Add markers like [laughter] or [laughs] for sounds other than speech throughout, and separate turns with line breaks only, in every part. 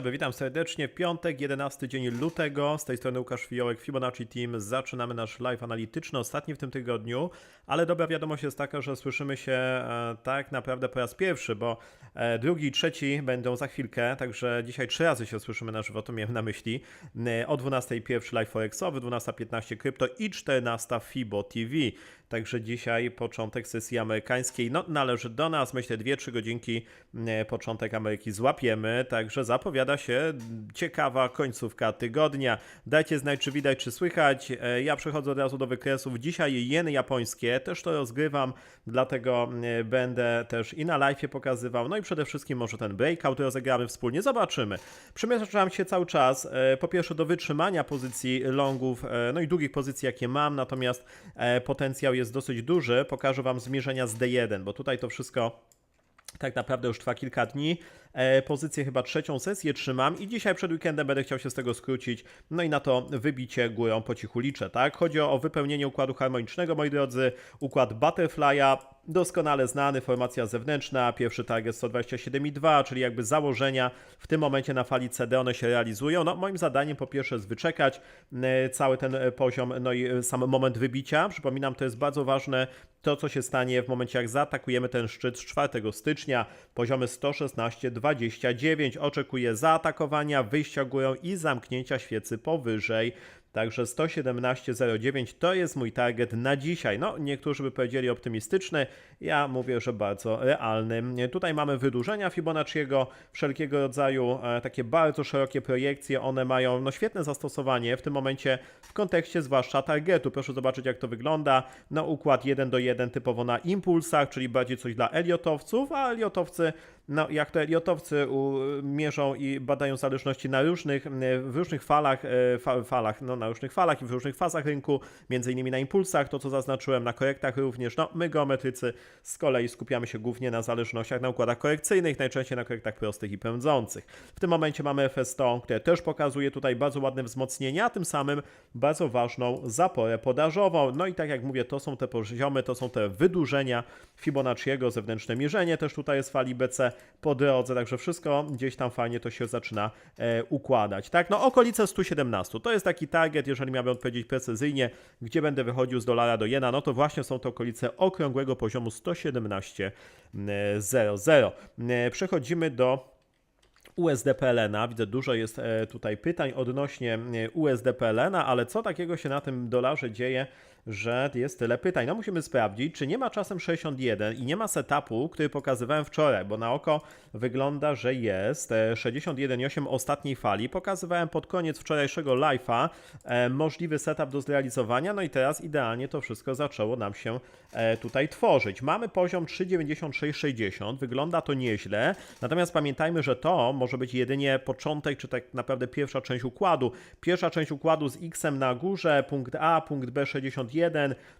Dobry, witam serdecznie. Piątek, 11 dzień lutego. Z tej strony Łukasz Fiołek, Fibonacci Team. Zaczynamy nasz live analityczny, ostatni w tym tygodniu. Ale dobra wiadomość jest taka, że słyszymy się e, tak naprawdę po raz pierwszy, bo e, drugi i trzeci będą za chwilkę. Także dzisiaj trzy razy się słyszymy na żywo, to miałem na myśli. E, o 12 pierwszy live forexowy, 12.15 krypto i 14 Fibo TV. Także dzisiaj początek sesji amerykańskiej no, należy do nas. Myślę, 2-3 godzinki e, początek Ameryki złapiemy. Także zapowiada się ciekawa końcówka tygodnia. Dajcie znać, czy widać, czy słychać. E, Ja przechodzę od razu do wykresów. Dzisiaj jeny japońskie, też to rozgrywam, dlatego e, będę też i na live pokazywał. No i przede wszystkim może ten breakout rozegramy wspólnie. Zobaczymy. Przemieszczam się cały czas. Po pierwsze do wytrzymania pozycji longów, no i długich pozycji, jakie mam, natomiast potencjał jest dosyć duży. Pokażę Wam zmierzenia z D1, bo tutaj to wszystko tak naprawdę już trwa kilka dni. E, pozycję chyba trzecią sesję trzymam i dzisiaj przed weekendem będę chciał się z tego skrócić. No i na to wybicie górą po cichu liczę, tak? Chodzi o, wypełnienie układu harmonicznego, moi drodzy. Układ Butterfly'a, doskonale znany, formacja zewnętrzna, pierwszy target 127,2, czyli jakby założenia w tym momencie na fali CD one się realizują. No moim zadaniem po pierwsze jest wyczekać e, cały ten e, poziom, no i sam moment wybicia. Przypominam, to jest bardzo ważne to, co się stanie w momencie, jak zaatakujemy ten szczyt z 4 stycznia, poziomy 116,29. Oczekuję zaatakowania, wyjścia górą i zamknięcia świecy powyżej. Także 117,09 to jest mój target na dzisiaj. No, niektórzy by powiedzieli optymistyczny, ja mówię, że bardzo realny. Tutaj mamy wydłużenia Fibonacciego, wszelkiego rodzaju e, takie bardzo szerokie projekcje. One mają no, świetne zastosowanie w tym momencie w kontekście zwłaszcza targetu. Proszę zobaczyć, jak to wygląda. No, układ 1 do 1 typowo na impulsach, czyli bardziej coś dla eliotowców, a eliotowcy no, jak to eliotowcy mierzą i badają zależności na różnych, w różnych falach, e, fa, falach, no, na różnych falach i w różnych fazach rynku, między innymi na impulsach, to co zaznaczyłem, na korektach również. No, my geometrycy z kolei skupiamy się głównie na zależnościach na układach korekcyjnych, najczęściej na korektach prostych i pędzących. W tym momencie mamy FS100, które też pokazuje tutaj bardzo ładne wzmocnienie, a tym samym bardzo ważną zaporę podażową. No i tak jak mówię, to są te poziomy, to są te wydłużenia Fibonacciego, zewnętrzne mierzenie też tutaj jest fali BC po drodze, także wszystko gdzieś tam fajnie to się zaczyna e, układać. Tak, no okolice 117 to jest taki target, jeżeli miałbym odpowiedzieć precyzyjnie, gdzie będę wychodził z dolara do jena, no to właśnie są to okolice okrągłego poziomu 117,00. E, Przechodzimy do USD-PLN-a. Widzę, dużo jest e, tutaj pytań odnośnie e, USD-PLN-a, ale co takiego się na tym dolarze dzieje, że jest tyle pytań? No musimy sprawdzić, czy nie ma czasem 61 i nie ma setupu, który pokazywałem wczoraj, bo na oko wygląda, że jest e, 61,8 ostatniej fali. Pokazywałem pod koniec wczorajszego live'a e, możliwy setup do zrealizowania, no i teraz idealnie to wszystko zaczęło nam się e, tutaj tworzyć. Mamy poziom 3,9660, wygląda to nieźle, natomiast pamiętajmy, że to może być jedynie początek, czy tak naprawdę pierwsza część układu. Pierwsza część układu z X na górze, punkt A, punkt B 61,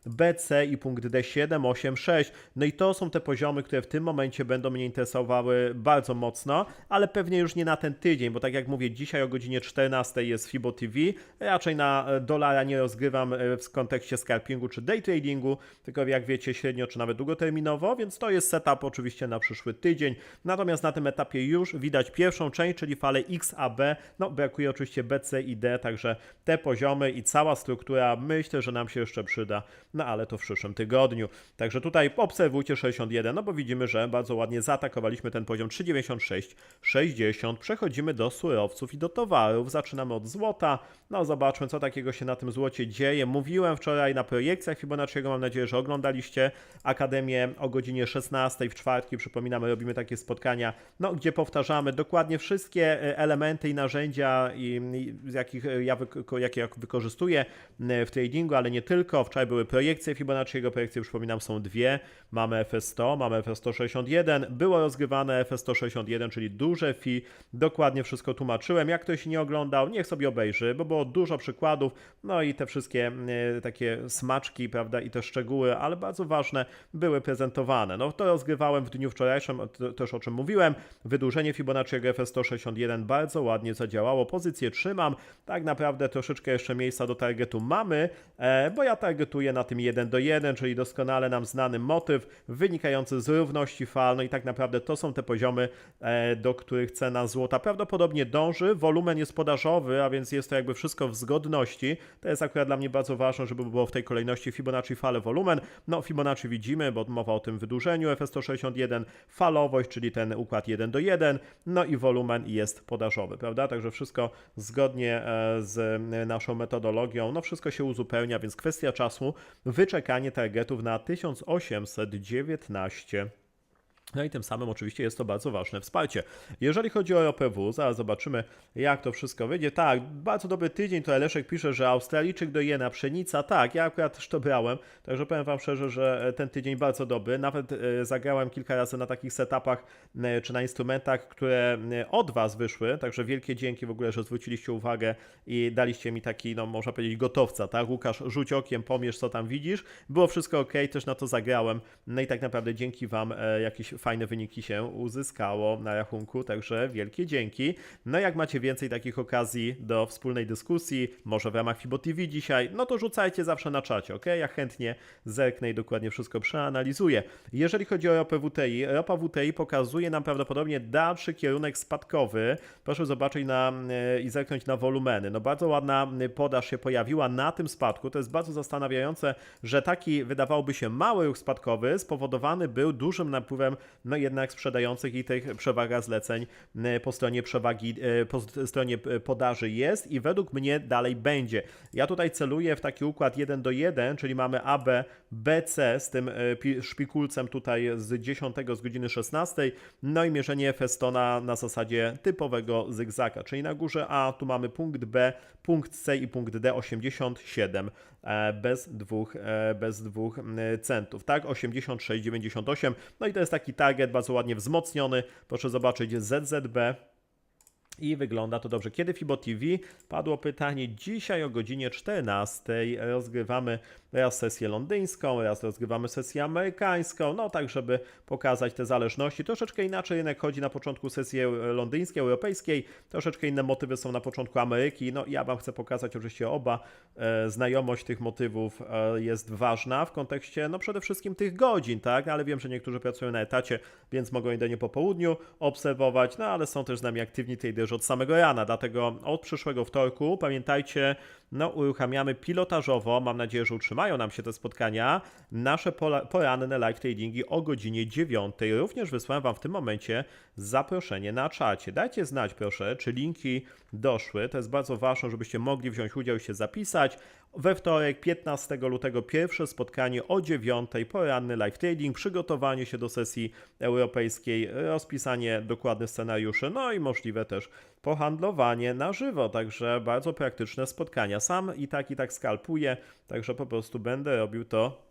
BC i punkt D 7, 8, 6. No i to są te poziomy, które w tym momencie będą mnie interesowały bardzo mocno, ale pewnie już nie na ten tydzień, bo tak jak mówię, dzisiaj o godzinie 14 jest Fibo TV. Raczej na e, dolara nie rozgrywam e, w kontekście scalpingu czy day tradingu, tylko jak wiecie, średnio czy nawet długoterminowo, więc to jest setup oczywiście na przyszły tydzień. Natomiast na tym etapie już widać pierwszą część, czyli falę XAB. No, brakuje oczywiście BC i D, także te poziomy i cała struktura myślę, że nam się jeszcze przyda, no ale to w przyszłym tygodniu. Także tutaj obserwujcie 61, no bo widzimy, że bardzo ładnie zaatakowaliśmy ten poziom 396, 60. Przechodzimy do surowców i do towarów. Zaczynamy od złota. No, zobaczmy, co takiego się na tym złocie dzieje. Mówiłem wczoraj na projekcjach Fibonacciego, mam nadzieję, że oglądaliście Akademię o godzinie 16 w czwartki. Przypominamy, robimy takie spotkania, no, gdzie powtarzamy dokładnie wszystkie e, elementy i narzędzia, i, i jakich e, ja, jakie ja wykorzystuję e, w tradingu, ale nie tylko. Wczoraj były projekcje Fibonacciego, projekcje, przypominam, są dwie. Mamy FS100, mamy FS161. Było rozgrywane FS161, czyli duże fi. Dokładnie wszystko tłumaczyłem. Jak ktoś nie oglądał, niech sobie obejrzy, bo było dużo przykładów. No i te wszystkie e, takie smaczki, prawda, i te szczegóły, ale bardzo ważne, były prezentowane. No to rozgrywałem w dniu wczorajszym, też o czym mówiłem. Wydłużenie Fibonacciego FS161 bardzo ładnie zadziałało. Pozycję trzymam. Tak naprawdę troszeczkę jeszcze miejsca do targetu mamy, e, bo ja targetuję na tym 1 do 1, czyli doskonale nam znany motyw wynikający z równości fal. No i tak naprawdę to są te poziomy, e, do których cena złota prawdopodobnie dąży. Wolumen jest podażowy, a więc jest to jakby wszystko w zgodności. To jest akurat dla mnie bardzo ważne, żeby było w tej kolejności Fibonacci fale wolumen. No Fibonacci widzimy, bo mowa o tym wydłużeniu FS161, falowość, czyli ten układ 1 do 1, no i wolumen jest podażowy, prawda? Także wszystko zgodnie e, z naszą metodologią, no wszystko się uzupełnia, więc kwestia czasu, wyczekanie targetów na 1819. No i tym samym oczywiście jest to bardzo ważne wsparcie. Jeżeli chodzi o OPW, zaraz zobaczymy jak to wszystko wyjdzie. Tak, bardzo dobry tydzień, to Leszek pisze, że Australijczyk do jena, pszenica, tak, ja akurat też to brałem, także powiem Wam szczerze, że ten tydzień bardzo dobry. Nawet e, zagrałem kilka razy na takich setupach e, czy na instrumentach, które e, od Was wyszły, także wielkie dzięki w ogóle, że zwróciliście uwagę i daliście mi taki, no można powiedzieć gotowca, tak? Łukasz, rzuć okiem, pomierz co tam widzisz. Było wszystko ok, też na to zagrałem, no i tak naprawdę dzięki Wam jakieś fajne wyniki się uzyskało na rachunku, także wielkie dzięki. No jak macie więcej takich okazji do wspólnej dyskusji, może w ramach Fibo TV dzisiaj, no to rzucajcie zawsze na czacie, ok? Ja chętnie zerknę i dokładnie wszystko przeanalizuję. Jeżeli chodzi o ropę WTI, ropa WTI pokazuje nam prawdopodobnie dalszy kierunek spadkowy. Proszę zobaczyć na, e, i zerknąć na wolumeny. No bardzo ładna podaż się pojawiła na tym spadku. To jest bardzo zastanawiające, że taki wydawałoby się mały ruch spadkowy spowodowany był dużym napływem no jednak sprzedających i tych przewaga zleceń e, po stronie przewagi, e, po stronie podaży jest i według mnie dalej będzie. Ja tutaj celuję w taki układ 1 do 1, czyli mamy AB, BC z tym e, szpikulcem tutaj z 10 z godziny 16, no i mierzenie Festona na zasadzie typowego zygzaka, czyli na górze A tu mamy punkt B, punkt C i punkt D 87 bez dwóch, bez dwóch centów, tak? 86,98, no i to jest taki target bardzo ładnie wzmocniony. Proszę zobaczyć ZZB. I wygląda to dobrze. Kiedy Fibo TV? Padło pytanie. Dzisiaj o godzinie 14 rozgrywamy raz sesję londyńską, raz rozgrywamy sesję amerykańską, no tak, żeby pokazać te zależności. Troszeczkę inaczej rynek chodzi na początku sesji londyńskiej, europejskiej, troszeczkę inne motywy są na początku Ameryki. No ja Wam chcę pokazać oczywiście oba. E, znajomość tych motywów e, jest ważna w kontekście, no przede wszystkim tych godzin, tak, ale wiem, że niektórzy pracują na etacie, więc mogą jedynie po południu obserwować, no ale są też z nami aktywni traderzy od samego rana, dlatego od przyszłego wtorku, pamiętajcie, no uruchamiamy pilotażowo, mam nadzieję, że utrzymają nam się te spotkania, nasze poranne live tradingi o godzinie 9. Również wysłałem Wam w tym momencie zaproszenie na czacie. Dajcie znać proszę, czy linki doszły, to jest bardzo ważne, żebyście mogli wziąć udział i się zapisać. We wtorek, 15 lutego, pierwsze spotkanie o 9, poranny live trading, przygotowanie się do sesji europejskiej, rozpisanie dokładnych scenariuszy, no i możliwe też pohandlowanie na żywo, także bardzo praktyczne spotkania. Sam i tak i tak skalpuję, także po prostu będę robił to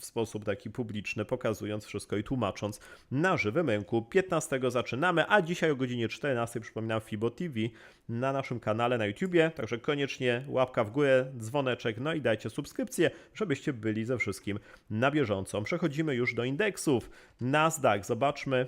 w sposób taki publiczny, pokazując wszystko i tłumacząc na żywym rynku. 15 zaczynamy, a dzisiaj o godzinie 14 przypominam Fibo TV na naszym kanale na YouTubie, także koniecznie łapka w górę, dzwoneczek, no i dajcie subskrypcję, żebyście byli ze wszystkim na bieżąco. Przechodzimy już do indeksów. Nasdaq, zobaczmy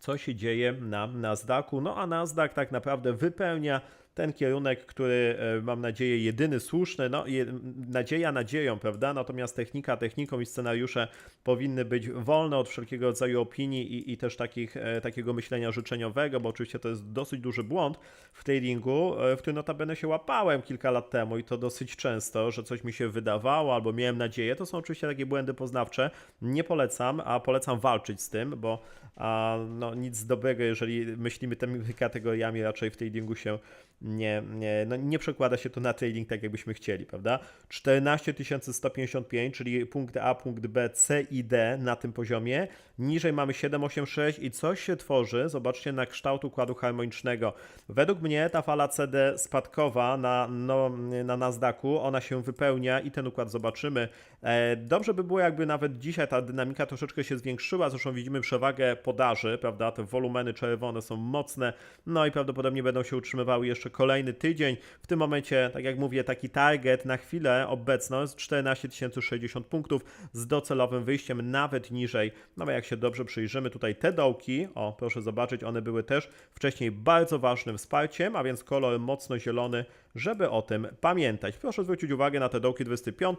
co się dzieje na Nasdaqu. No a Nasdaq tak naprawdę wypełnia ten kierunek, który e, mam nadzieję jedyny słuszny, no je, nadzieja nadzieją, prawda? Natomiast technika techniką i scenariusze powinny być wolne od wszelkiego rodzaju opinii i, i też takich, e, takiego myślenia życzeniowego, bo oczywiście to jest dosyć duży błąd w tradingu, e, w którym notabene się łapałem kilka lat temu i to dosyć często, że coś mi się wydawało albo miałem nadzieję. To są oczywiście takie błędy poznawcze. Nie polecam, a polecam walczyć z tym, bo a, no, nic dobrego, jeżeli myślimy tymi kategoriami, raczej w tradingu się nie, nie, no nie przekłada się to na trading tak, jakbyśmy chcieli, prawda? 14 155, czyli punkt A, punkt B, C i D na tym poziomie. Niżej mamy 786 i coś się tworzy, zobaczcie, na kształt układu harmonicznego. Według mnie ta fala CD spadkowa na, no, na Nasdaqu, ona się wypełnia i ten układ zobaczymy. E, dobrze by było, jakby nawet dzisiaj ta dynamika troszeczkę się zwiększyła, zresztą widzimy przewagę podaży, prawda? Te wolumeny czerwone są mocne, no i prawdopodobnie będą się utrzymywały jeszcze kolejny tydzień. W tym momencie, tak jak mówię, taki target na chwilę obecną jest 14 060 punktów z docelowym wyjściem nawet niżej. No jak się dobrze przyjrzymy, tutaj te dołki, o proszę zobaczyć, one były też wcześniej bardzo ważnym wsparciem, a więc kolor mocno zielony, żeby o tym pamiętać. Proszę zwrócić uwagę na te dołki 25,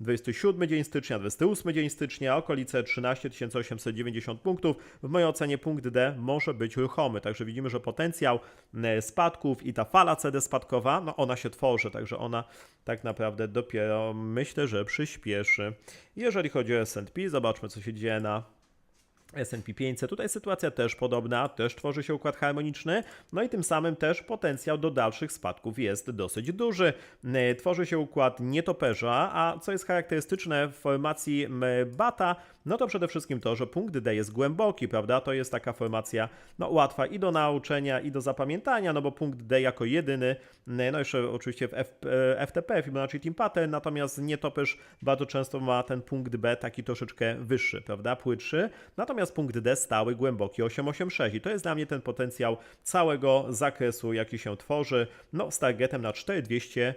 27 dzień stycznia, 28 dzień stycznia, okolice 13 890 punktów. W mojej ocenie punkt D może być ruchomy, także widzimy, że potencjał e, spadków i ta fala CD spadkowa, no ona się tworzy, także ona tak naprawdę dopiero myślę, że przyspieszy. Jeżeli chodzi o S&P, zobaczmy co się dzieje na S&P 500. Tutaj sytuacja też podobna, też tworzy się układ harmoniczny, no i tym samym też potencjał do dalszych spadków jest dosyć duży. E, Tworzy się układ nietoperza, a co jest charakterystyczne w formacji bata, no to przede wszystkim to, że punkt D jest głęboki, prawda? To jest taka formacja no, łatwa i do nauczenia, i do zapamiętania, no bo punkt D jako jedyny, no jeszcze oczywiście w F, e, FTP, Fibonacci Team Pattern, natomiast nietoperz bardzo często ma ten punkt B taki troszeczkę wyższy, prawda? Płytszy. Natomiast punkt D stały, głęboki 886 i to jest dla mnie ten potencjał całego zakresu, jaki się tworzy, no z targetem na 4200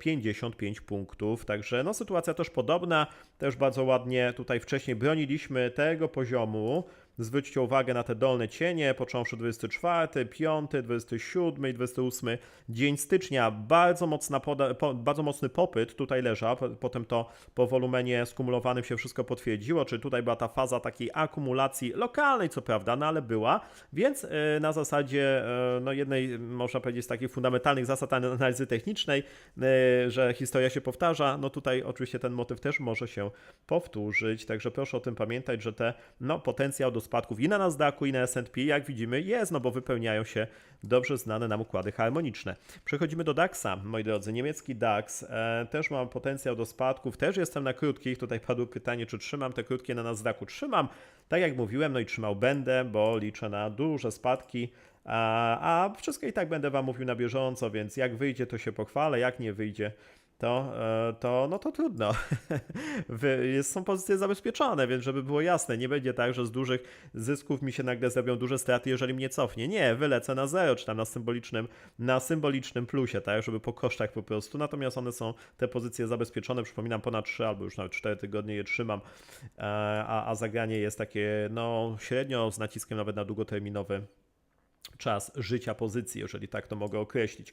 55 punktów, także no sytuacja też podobna, też bardzo ładnie tutaj wcześniej broniliśmy tego poziomu, Zwróćcie uwagę na te dolne cienie, począwszy 24, 5, 27 i 28 dzień stycznia. Bardzo, mocna poda- po, bardzo mocny popyt tutaj leżał, potem to po wolumenie skumulowanym się wszystko potwierdziło, czy tutaj była ta faza takiej akumulacji lokalnej, co prawda, no ale była, więc yy, na zasadzie yy, no jednej, można powiedzieć, z takich fundamentalnych zasad analizy technicznej, yy, że historia się powtarza, no tutaj oczywiście ten motyw też może się powtórzyć, także proszę o tym pamiętać, że te, no, potencjał do spadków i na Nasdaqu, i na S&P, jak widzimy, jest, no bo wypełniają się dobrze znane nam układy harmoniczne. Przechodzimy do DAX-a, moi drodzy. Niemiecki DAX e, też ma potencjał do spadków, też jestem na krótkich. Tutaj padło pytanie, czy trzymam te krótkie na Nasdaqu. Trzymam, tak jak mówiłem, no i trzymał będę, bo liczę na duże spadki. A, a wszystko i tak będę Wam mówił na bieżąco, więc jak wyjdzie, to się pochwalę, jak nie wyjdzie, to, e, to, no to trudno. [laughs] Jest, są pozycje zabezpieczone, więc żeby było jasne, nie będzie tak, że z dużych zysków mi się nagle zrobią duże straty, jeżeli mnie cofnie. Nie, wylecę na zero, czy tam na symbolicznym, na symbolicznym plusie, tak, żeby po kosztach po prostu. Natomiast one są, te pozycje zabezpieczone, przypominam, ponad 3 albo już nawet 4 tygodnie je trzymam, e, a, a zagranie jest takie, no, średnio z naciskiem nawet na długoterminowy czas życia pozycji, jeżeli tak to mogę określić.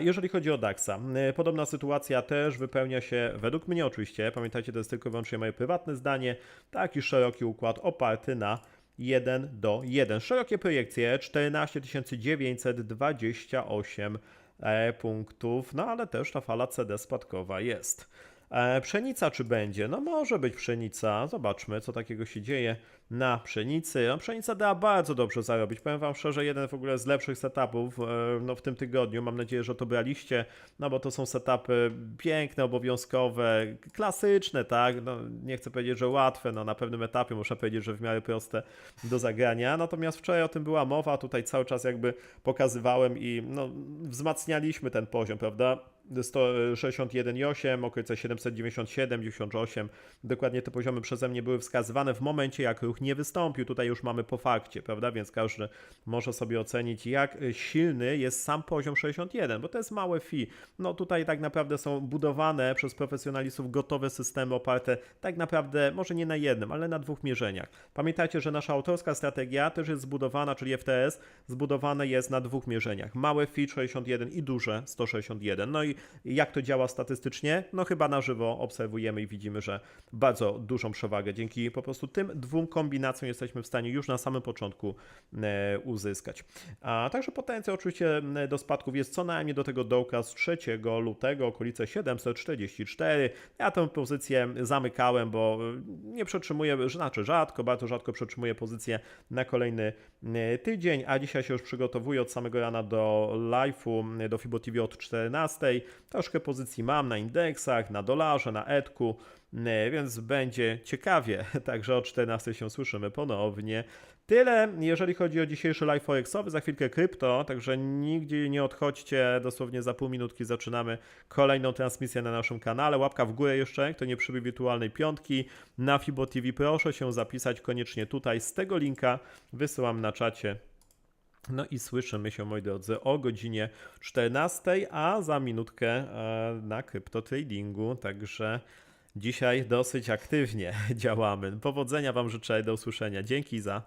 Jeżeli chodzi o DAXa, y, podobna sytuacja też wypełnia się, według mnie oczywiście, pamiętajcie, to jest tylko i wyłącznie moje prywatne zdanie, taki szeroki układ oparty na 1 do 1. Szerokie projekcje 14 928 e, punktów, no ale też ta fala CD spadkowa jest. E, Pszenica czy będzie? No może być pszenica. Zobaczmy, co takiego się dzieje na pszenicy. No, pszenica da bardzo dobrze zarobić. Powiem Wam szczerze, jeden w ogóle z lepszych setupów e, no, w tym tygodniu. Mam nadzieję, że to braliście, no bo to są setupy piękne, obowiązkowe, klasyczne, tak? No, nie chcę powiedzieć, że łatwe, no na pewnym etapie muszę powiedzieć, że w miarę proste do zagrania. Natomiast wczoraj o tym była mowa, tutaj cały czas jakby pokazywałem i no, wzmacnialiśmy ten poziom, prawda? 161,8, okolice 797, 98. Dokładnie te poziomy przeze mnie były wskazywane w momencie, jak ruch nie wystąpił. Tutaj już mamy po fakcie, prawda? Więc każdy może sobie ocenić, jak silny jest sam poziom 61, bo to jest małe fi. No tutaj tak naprawdę są budowane przez profesjonalistów gotowe systemy oparte tak naprawdę może nie na jednym, ale na dwóch mierzeniach. Pamiętajcie, że nasza autorska strategia też jest zbudowana, czyli FTS, zbudowane jest na dwóch mierzeniach. Małe fi 61 i duże 161. No i jak to działa statystycznie? No chyba na żywo obserwujemy i widzimy, że bardzo dużą przewagę dzięki po prostu tym dwóm kombinacjom jesteśmy w stanie już na samym początku e, uzyskać. A także potencjał oczywiście do spadków jest co najmniej do tego dołka z 3 lutego, okolice 744. Ja tę pozycję zamykałem, bo e, nie przetrzymuję, znaczy rzadko, bardzo rzadko przetrzymuję pozycję na kolejny tydzień, a dzisiaj się już przygotowuję od samego rana do live'u, do FIBO TV od 14. Troszkę pozycji mam na indeksach, na dolarze, na etku, więc będzie ciekawie. [laughs] Także o 14 się słyszymy ponownie. Tyle, jeżeli chodzi o dzisiejszy live forexowy, za chwilkę krypto, także nigdzie nie odchodźcie, dosłownie za pół minutki zaczynamy kolejną transmisję na naszym kanale. Łapka w górę jeszcze, kto nie przybył wirtualnej piątki na Fibo TV, proszę się zapisać koniecznie tutaj z tego linka, wysyłam na czacie No i słyszymy się, moi drodzy, o godzinie 14, a za minutkę e, na kryptotradingu, także dzisiaj dosyć aktywnie [laughs] działamy. Powodzenia Wam życzę, do usłyszenia. Dzięki za